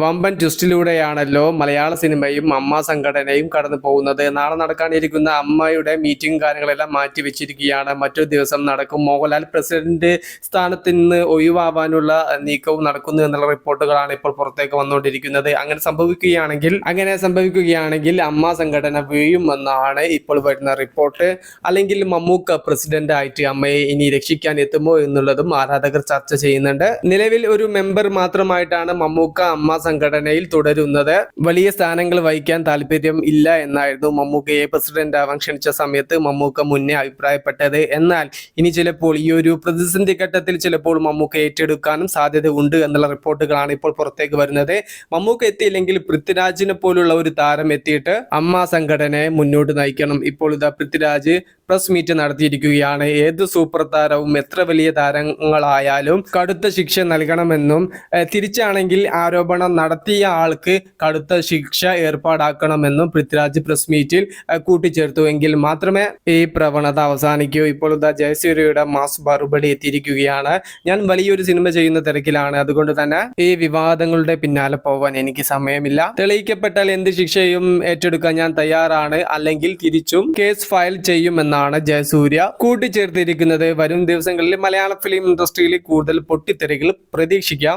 വമ്പൻ ട്വിസ്റ്റിലൂടെയാണല്ലോ മലയാള സിനിമയും അമ്മ സംഘടനയും കടന്നു പോകുന്നത്. നാളെ നടക്കാനിരിക്കുന്ന അമ്മയുടെ മീറ്റിംഗ് കാര്യങ്ങളെല്ലാം മാറ്റി വെച്ചിരിക്കുകയാണ്. മറ്റൊരു ദിവസം നടക്കും. മോഹൻലാൽ പ്രസിഡന്റ് സ്ഥാനത്ത് നിന്ന് ഒഴിവാവാനുള്ള നീക്കവും നടക്കുന്നു എന്നുള്ള റിപ്പോർട്ടുകളാണ് ഇപ്പോൾ പുറത്തേക്ക് വന്നുകൊണ്ടിരിക്കുന്നത്. അങ്ങനെ സംഭവിക്കുകയാണെങ്കിൽ അങ്ങനെ സംഭവിക്കുകയാണെങ്കിൽ അമ്മ സംഘടന വീഴുമെന്നാണ് ഇപ്പോൾ വരുന്ന റിപ്പോർട്ട്. അല്ലെങ്കിൽ മമ്മൂക്ക പ്രസിഡന്റ് ആയിട്ട് അമ്മയെ ഇനി രക്ഷിക്കാൻ എത്തുമോ എന്നുള്ളതും ആരാധകർ ചർച്ച ചെയ്യുന്നുണ്ട്. നിലവിൽ ഒരു മെമ്പർ മാത്രമായിട്ടാണ് മമ്മൂക്ക അമ്മ സംഘടനയിൽ തുടരുന്നത്. വലിയ സ്ഥാനങ്ങൾ വഹിക്കാൻ താല്പര്യം ഇല്ല എന്നായിരുന്നു മമ്മൂക്കയെ പ്രസിഡന്റ് ആവാൻ ക്ഷണിച്ച സമയത്ത് മമ്മൂക്ക മുന്നേ അഭിപ്രായപ്പെട്ടത്. എന്നാൽ ഇനി ചിലപ്പോൾ ഈ ഒരു പ്രതിസന്ധി ഘട്ടത്തിൽ ചിലപ്പോൾ മമ്മൂക്ക ഏറ്റെടുക്കാനും സാധ്യത ഉണ്ട് എന്നുള്ള റിപ്പോർട്ടുകളാണ് ഇപ്പോൾ പുറത്തേക്ക് വരുന്നത്. മമ്മൂക്ക എത്തിയില്ലെങ്കിൽ പൃഥ്വിരാജിനെ പോലുള്ള ഒരു താരം എത്തിയിട്ട് അമ്മ സംഘടനയെ മുന്നോട്ട് നയിക്കണം. ഇപ്പോൾ ഇതാ പൃഥ്വിരാജ് പ്രസ് മീറ്റ് നടത്തിയിരിക്കുകയാണ്. ഏത് സൂപ്പർ താരവും എത്ര വലിയ താരങ്ങളായാലും കടുത്ത ശിക്ഷ നൽകണമെന്നും തിരിച്ചാണെങ്കിൽ ആരോപണം നടത്തിയ ആൾക്ക് കടുത്ത ശിക്ഷ ഏർപ്പാടാക്കണമെന്നും പൃഥ്വിരാജ് പ്രസ് മീറ്റിൽ ഏഹ് കൂട്ടിച്ചേർത്തു. എങ്കിൽ മാത്രമേ ഈ പ്രവണത അവസാനിക്കൂ. ഇപ്പോൾ ഇതാ ജയസൂര്യയുടെ മാസ് മറുപടി എത്തിയിരിക്കുകയാണ്. ഞാൻ വലിയൊരു സിനിമ ചെയ്യുന്ന തിരക്കിലാണ്. അതുകൊണ്ട് തന്നെ ഈ വിവാദങ്ങളുടെ പിന്നാലെ പോവാൻ എനിക്ക് സമയമില്ല. തെളിയിക്കപ്പെട്ടാൽ എന്ത് ശിക്ഷയും ഏറ്റെടുക്കാൻ ഞാൻ തയ്യാറാണ്. അല്ലെങ്കിൽ തിരിച്ചും കേസ് ഫയൽ ചെയ്യുമെന്നാണ് ജയസൂര്യ കൂട്ടിച്ചേർത്തിരിക്കുന്നത്. വരും ദിവസങ്ങളിൽ മലയാള ഫിലിം ഇൻഡസ്ട്രിയിൽ കൂടുതൽ പൊട്ടിത്തെറികൾ പ്രതീക്ഷിക്കാം.